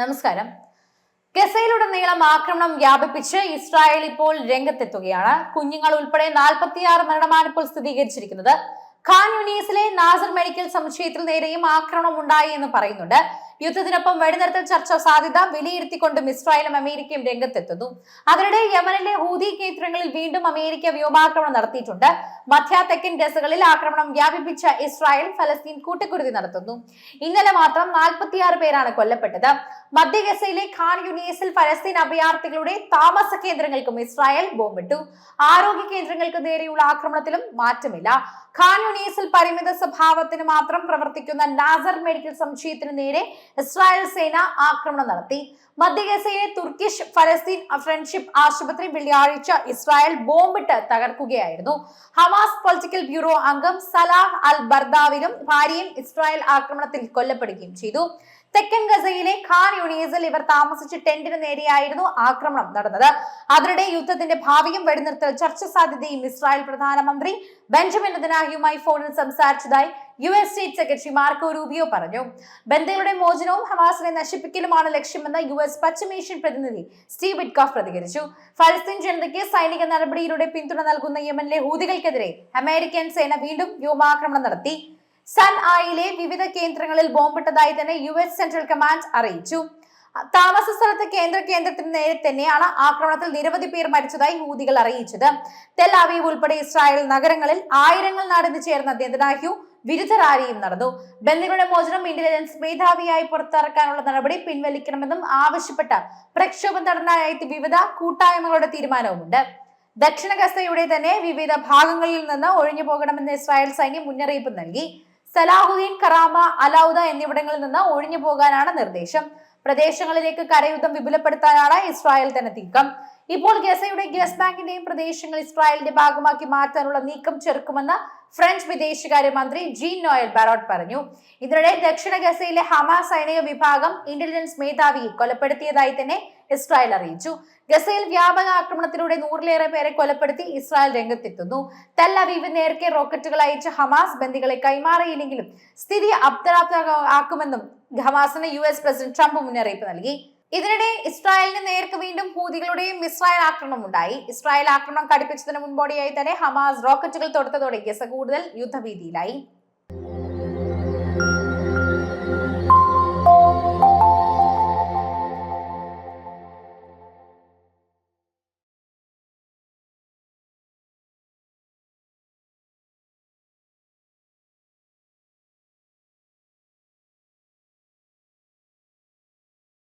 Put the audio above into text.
നമസ്കാരം. ഗസയിലുടനീളം ആക്രമണം വ്യാപിപ്പിച്ച് ഇസ്രായേൽ ഇപ്പോൾ രംഗത്തെത്തുകയാണ്. കുഞ്ഞുങ്ങൾ ഉൾപ്പെടെ നാൽപ്പത്തിയാറ് മരണമാണ് ഇപ്പോൾ സ്ഥിരീകരിച്ചിരിക്കുന്നത്. ഖാൻ യുനീസിലെ നാസർ മെഡിക്കൽ സമുച്ചയത്തിൽ നേരെയും ആക്രമണം ഉണ്ടായി എന്ന് പറയുന്നുണ്ട്. യുദ്ധത്തിനൊപ്പം വെടിനിർത്തൽ ചർച്ച സാധ്യത വിലയിരുത്തിക്കൊണ്ടും ഇസ്രായേലും അമേരിക്കയും രംഗത്തെത്തുന്നു. അതിനിടെ യമനിലെ ഹൂതി കേന്ദ്രങ്ങളിൽ വീണ്ടും അമേരിക്ക വ്യോമാക്രമണം നടത്തിയിട്ടുണ്ട്. മധ്യ തെക്കൻ ഗസകളിൽ ആക്രമണം വ്യാപിപ്പിച്ച ഇസ്രായേൽ ഫലസ്തീൻ കൂട്ടിക്കുരുതി നടത്തുന്നു. ഇന്നലെ മാത്രം നാൽപ്പത്തിയാറ് പേരാണ് കൊല്ലപ്പെട്ടത്. മധ്യ ഗസയിലെ ഖാൻ യുനീസിൽ ഫലസ്തീൻ അഭയാർത്ഥികളുടെ താമസ കേന്ദ്രങ്ങൾക്കും ഇസ്രായേൽ ബോംബിട്ടു. ആരോഗ്യ കേന്ദ്രങ്ങൾക്ക് നേരെയുള്ള ആക്രമണത്തിലും മാറ്റമില്ല. ഖാൻ യുനീസിൽ പരിമിത സ്വഭാവത്തിന് മാത്രം പ്രവർത്തിക്കുന്ന നാസർ മെഡിക്കൽ സമുച്ചയത്തിന് നേരെ ഇസ്രായേൽ സേന ആക്രമണം നടത്തി. മധ്യ ഗസയിലെ തുർക്കിഷ് ഫലസ്തീൻ ഫ്രണ്ട്ഷിപ്പ് ആശുപത്രി വെള്ളിയാഴ്ച ഇസ്രായേൽ ബോംബിട്ട് തകർക്കുകയായിരുന്നു. ഹമാസ് പൊളിറ്റിക്കൽ ബ്യൂറോ അംഗം സലാഹ് അൽ ബർദാവിനും ഭാര്യയും ഇസ്രായേൽ ആക്രമണത്തിൽ കൊല്ലപ്പെടുകയും ചെയ്തു. തെക്കൻ ഗസയിലെ ഖാൻ യൂണീസിൽ ഇവർ താമസിച്ച ടെന്റിന് നേരെയായിരുന്നു ആക്രമണം നടന്നത്. അതിനിടെ യുദ്ധത്തിന്റെ ഭാവിയും വെടിനിർത്തൽ ചർച്ച സാധ്യതയും ഇസ്രായേൽ പ്രധാനമന്ത്രി ബെഞ്ചമിൻ നെതന്യാഹുവുമായി ഫോണിൽ സംസാരിച്ചതായി U S state secretary Marco Rubio പറഞ്ഞു. ബന്ധങ്ങളുടെ മോചനവും ഹമാസിനെ നശിപ്പിക്കലുമാണ് ലക്ഷ്യമെന്ന് യു എസ് പശ്ചിമേഷ്യൻ പ്രതിനിധി സ്റ്റീവ് വിറ്റ്കോഫ് പ്രതികരിച്ചു. ഫലസ്തീൻ ജനതയ്ക്ക് സൈനിക നടപടിയിലൂടെ പിന്തുണ നൽകുന്ന യമനിലെ ഹൂതികൾക്കെതിരെ അമേരിക്കൻ സേന വീണ്ടും വ്യോമാക്രമണം നടത്തി. സൻ ആയിലെ വിവിധ കേന്ദ്രങ്ങളിൽ ബോംബിട്ടതായി തന്നെ യു എസ് സെൻട്രൽ കമാൻഡ് അറിയിച്ചു. താമസ സ്ഥലത്ത് കേന്ദ്ര കേന്ദ്രത്തിന് നേരെ തന്നെയാണ് ആക്രമണത്തിൽ നിരവധി പേർ മരിച്ചതായി ഹൂതികൾ അറിയിച്ചത്. തെൽ അവീവ് ഉൾപ്പെടെ ഇസ്രായേൽ നഗരങ്ങളിൽ ആയിരങ്ങൾ നടന്നു ചേർന്ന ദന്തനാഹ്യു വിരുദ്ധ റാലിയും നടന്നു. ബന്ദികളുടെ മോചനം ഇന്റലിജൻസ് മേധാവിയായി പുറത്തിറക്കാനുള്ള നടപടി പിൻവലിക്കണമെന്നും ആവശ്യപ്പെട്ട പ്രക്ഷോഭം നടനായി വിവിധ കൂട്ടായ്മകളുടെ തീരുമാനവുമുണ്ട്. ദക്ഷിണ ഗസയുടെ തന്നെ വിവിധ ഭാഗങ്ങളിൽ നിന്ന് ഒഴിഞ്ഞു പോകണമെന്ന് ഇസ്രായേൽ സൈന്യം മുന്നറിയിപ്പ് നൽകി. സലാഹുദ്ദീൻ കറാമ അലൌദ എന്നിവിടങ്ങളിൽ നിന്ന് ഒഴിഞ്ഞു പോകാനാണ് നിർദ്ദേശം. പ്രദേശങ്ങളിലേക്ക് കരയുദ്ധം വിപുലപ്പെടുത്താനാണ് ഇസ്രായേൽ തന്നെ നീക്കം. ഇപ്പോൾ ഗസയുടെ ഗസ് ബാങ്കിന്റെയും പ്രദേശങ്ങൾ ഇസ്രായേലിന്റെ ഭാഗമാക്കി മാറ്റാനുള്ള നീക്കം ചെറുക്കുമെന്ന് ഫ്രഞ്ച് വിദേശകാര്യ മന്ത്രി ജീൻ നോയൽ ബാരോട്ട് പറഞ്ഞു. ഇതിനിടെ ദക്ഷിണ ഗസയിലെ ഹമാ സൈനിക വിഭാഗം ഇന്റലിജൻസ് മേധാവിയെ കൊലപ്പെടുത്തിയതായി തന്നെ ഇസ്രായേൽ അറിയിച്ചു. ഗസയിൽ വ്യാപക ആക്രമണത്തിലൂടെ നൂറിലേറെ പേരെ കൊലപ്പെടുത്തി ഇസ്രായേൽ രംഗത്തെത്തുന്നു. തെല്ലവീവ് നേരത്തെ റോക്കറ്റുകൾ അയച്ച ഹമാസ് ബന്ദികളെ കൈമാറിയില്ലെങ്കിലും സ്ഥിതി അബ്ദരാബ്ദാക്കുമെന്നും ഹമാസിന് യു എസ് പ്രസിഡന്റ് ട്രംപ് മുന്നറിയിപ്പ് നൽകി. ഇതിനിടെ ഇസ്രായേലിന് നേർക്ക് വീണ്ടും ഹൂതികളുടെയും ഇസ്രായേൽ ആക്രമണം ഉണ്ടായി. ഇസ്രായേൽ ആക്രമണം കടുപ്പിച്ചതിന് മുൻപോടിയായി തന്നെ ഹമാസ് റോക്കറ്റുകൾ തൊടുത്തതോടെ ഗസ കൂടുതൽ യുദ്ധഭീതിയിലായി.